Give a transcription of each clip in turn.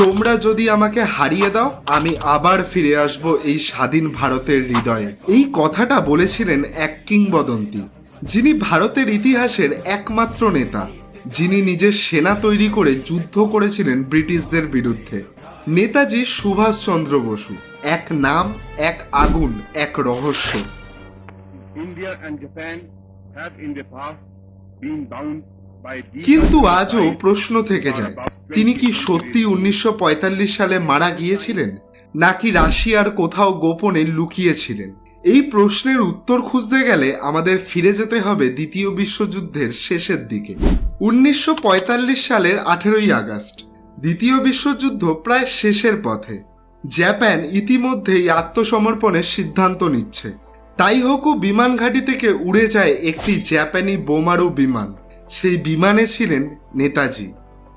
তোমরা যদি আমাকে হারিয়ে দাও আমি আবার ফিরে আসব এই স্বাধীন ভারতের হৃদয়ে। এই কথাটা বলেছিলেন এক কিংবদন্তি যিনি ভারতের ইতিহাসের একমাত্র নেতা। যিনি নিজের সেনা তৈরি করে যুদ্ধ করেছিলেন ব্রিটিশদের বিরুদ্ধে। নেতাজি সুভাষচন্দ্র বসু এক নাম এক আগুন এক রহস্য। কিন্তু আজও প্রশ্ন থেকে যায় তিনি কি সত্যি উনিশশো পঁয়তাল্লিশ সালে মারা গিয়েছিলেন? নাকি রাশিয়ার কোথাও গোপনে লুকিয়েছিলেন? এই প্রশ্নের উত্তর খুঁজতে গেলে আমাদের ফিরে যেতে হবে দ্বিতীয় বিশ্বযুদ্ধের শেষের দিকে। উনিশশো পঁয়তাল্লিশ সালের আঠেরোই আগস্ট, দ্বিতীয় বিশ্বযুদ্ধ প্রায় শেষের পথে। জাপান ইতিমধ্যেই আত্মসমর্পণের সিদ্ধান্ত নিচ্ছে। তাই তাইহোকু বিমান ঘাঁটি থেকে উড়ে যায় একটি জাপানি বোমারু বিমান। সেই বিমানে ছিলেন নেতাজি।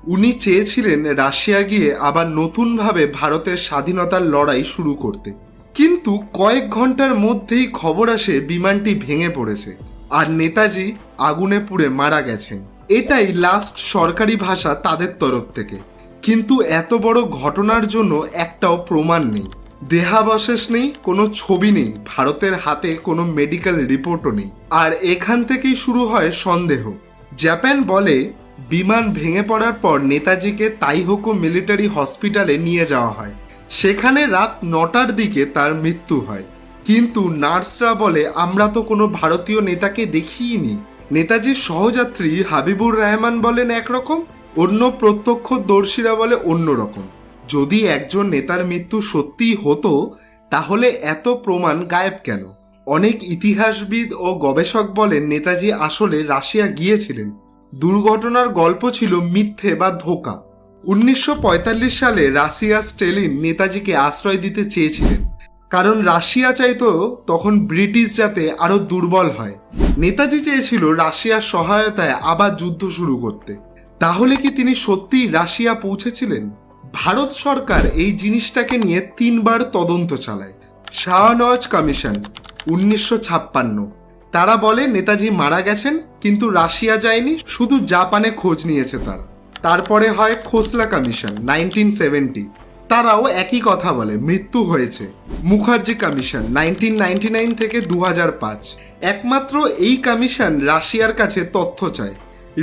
উনি চেয়েছিলেন রাশিয়া গিয়ে আবার নতুনভাবে ভারতের স্বাধীনতার লড়াই শুরু করতে। কিন্তু কয়েক ঘণ্টার মধ্যেই খবর আসে বিমানটি ভেঙে পড়েছে। আর নেতাজি আগুনে পুড়ে মারা গেছেন। এটাই লাস্ট সরকারি ভাষা তাদের তরফ থেকে। কিন্তু এত বড় ঘটনার জন্য একটাও প্রমাণ নেই। দেহাবশেষ নেই, কোনো ছবি নেই, ভারতের হাতে কোনো মেডিকেল রিপোর্টও নেই। আর এখান থেকেই শুরু হয় সন্দেহ। জাপান বলে বিমান ভেঙে পড়ার পর নেতাজিকে তাইহোকো মিলিটারি হসপিটালে নিয়ে যাওয়া হয়। সেখানে রাত নটার দিকে তার মৃত্যু হয়। কিন্তু নার্সরা বলে, আমরা তো কোনো ভারতীয় নেতাকে দেখিইনি। নেতাজির সহযাত্রী হাবিবুর রহমান বলেন একরকম, অন্য প্রত্যক্ষদর্শীরা বলে অন্যরকম। যদি একজন নেতার মৃত্যু সত্যিই হতো, তাহলে এত প্রমাণ গায়েব কেন? অনেক ইতিহাসবিদ ও গবেষক বলেন, নেতাজি আসলে রাশিয়া গিয়েছিলেন। দুর্ঘটনার গল্প ছিল মিথ্যে বা ধোকা। উনিশশো পঁয়তাল্লিশ সালে রাশিয়া স্টেলিন নেতাজিকে আশ্রয় দিতে চেয়েছিলেন। কারণ রাশিয়া চাইতো তখন ব্রিটিশ যাতে আরও দুর্বল হয়। নেতাজি চেয়েছিল রাশিয়ার সহায়তায় আবার যুদ্ধ শুরু করতে। তাহলে কি তিনি সত্যিই রাশিয়া পৌঁছেছিলেন? ভারত সরকার এই জিনিসটাকে নিয়ে তিনবার তদন্ত চালায়। শাহনওয়াজ কমিশন, উনিশশো ছাপ্পান্ন। তারা বলে, নেতাজি মারা গেছেন, কিন্তু রাশিয়া যায়নি, শুধু জাপানে খোঁজ নিয়েছে তারা। তারপরে হয় খোসলা কমিশন নাইনটিন সেভেন্টি তারাও একই কথা বলে, মৃত্যু হয়েছে। Mukherjee commission nineteen ninety nine থেকে দু পাঁচ। একমাত্র এই কমিশন রাশিয়ার কাছে তথ্য চায়।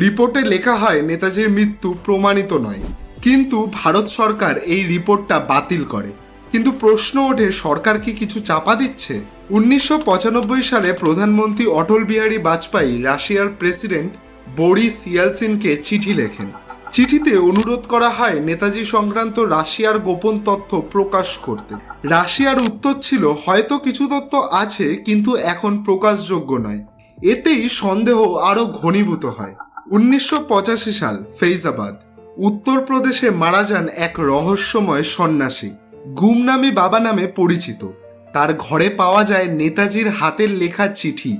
রিপোর্টে লেখা হয়, নেতাজির মৃত্যু প্রমাণিত নয়। কিন্তু ভারত সরকার এই রিপোর্টটা বাতিল করে। কিন্তু প্রশ্ন ওঠে, সরকার কি কিছু চাপা দিচ্ছে? উনিশশো পঁচানব্বই সালে প্রধানমন্ত্রী অটল বিহারী বাজপেয়ী রাশিয়ার প্রেসিডেন্ট বরিস ইয়ালসিনকে চিঠি লেখেন। চিঠিতে অনুরোধ করা হয় নেতাজি সংক্রান্ত রাশিয়ার গোপন তথ্য প্রকাশ করতে। রাশিয়ার উত্তর ছিল, হয়তো কিছু তথ্য আছে, কিন্তু এখন প্রকাশযোগ্য নয়। এতেই সন্দেহ আরও ঘনীভূত হয়। উনিশশো পঁচাশি সাল, ফেইজাবাদ। উত্তরপ্রদেশে মারা যান এক রহস্যময় সন্ন্যাসী। গুমনামি বাবা নামে পরিচিত। তার ঘরে পাওয়া যায় নেতাজির হাতের লেখা চিঠি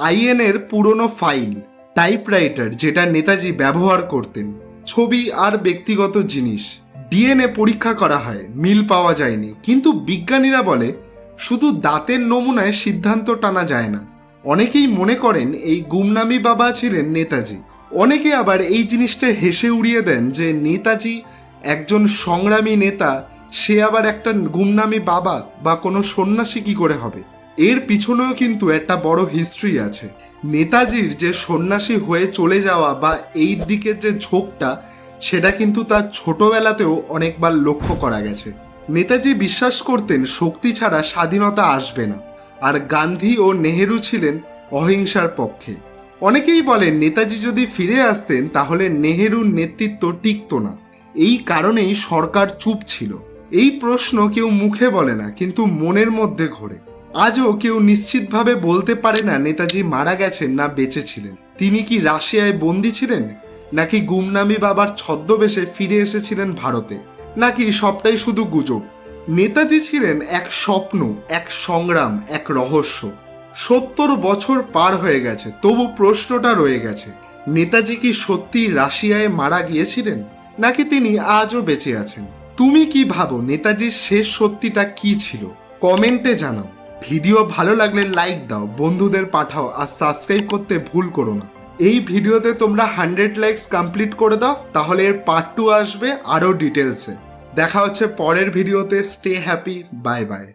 আইএনের পুরনো ফাইল, টাইপরাইটার যেটা নেতাজি ব্যবহার করতেন, ছবি আর ব্যক্তিগত জিনিস। ডিএনএ পরীক্ষা করা হয়, মিল পাওয়া যায়নি। কিন্তু বিজ্ঞানীরা বলে, শুধু দাঁতের নমুনায় সিদ্ধান্ত টানা যায় না। অনেকেই মনে করেন এই গুমনামি বাবা ছিলেন নেতাজি। অনেকে আবার এই জিনিসটা হেসে উড়িয়ে দেন যে নেতাজি একজন সংগ্রামী নেতা সে আবার একটা গুমনামি বাবা বা কোনো সন্ন্যাসী কি করে হবে? এর পিছনেও কিন্তু একটা বড় হিস্ট্রি আছে। নেতাজির যে সন্ন্যাসী হয়ে চলে যাওয়া বা এই দিকের যে ঝোঁকটা, সেটা কিন্তু তার ছোটবেলাতেও অনেকবার লক্ষ্য করা গেছে। নেতাজি বিশ্বাস করতেন শক্তি ছাড়া স্বাধীনতা আসবে না। আর গান্ধী ও নেহেরু ছিলেন অহিংসার পক্ষে। অনেকেই বলেন, নেতাজি যদি ফিরে আসতেন, তাহলে নেহেরুর নেতৃত্ব টিকত না। এই কারণেই সরকার চুপ ছিল। এই প্রশ্ন কেউ মুখে বলে না, কিন্তু মনের মধ্যে ঘোরে। আজও কেউ নিশ্চিতভাবে বলতে পারে না নেতাজি মারা গেছেন না বেঁচে ছিলেন তিনি কি রাশিয়ায় বন্দি ছিলেন? নাকি গুমনামি বাবার ছদ্মবেশে ফিরে এসেছিলেন ভারতে? নাকি সবটাই শুধু গুজব? নেতাজি ছিলেন এক স্বপ্ন, এক সংগ্রাম, এক রহস্য। সত্তর বছর পার হয়ে গেছে, তবু প্রশ্নটা রয়ে গেছে, নেতাজি কি সত্যি রাশিয়ায় মারা গিয়েছিলেন? নাকি তিনি আজও বেঁচে আছেন? তুমি কি ভাবো নেতাজির শেষ সত্যিটা কি ছিল? কমেন্টে জানাও। ভিডিও ভালো লাগলে লাইক দাও, বন্ধুদের পাঠাও আর সাবস্ক্রাইব করতে ভুল করো না। এই ভিডিওতে তোমরা হান্ড্রেড লাইকস কমপ্লিট করে দাও, তাহলে এর পার্ট টু আসবে আরও ডিটেলসে দেখা হচ্ছে পরের ভিডিওতে স্টে হ্যাপি বাই বাই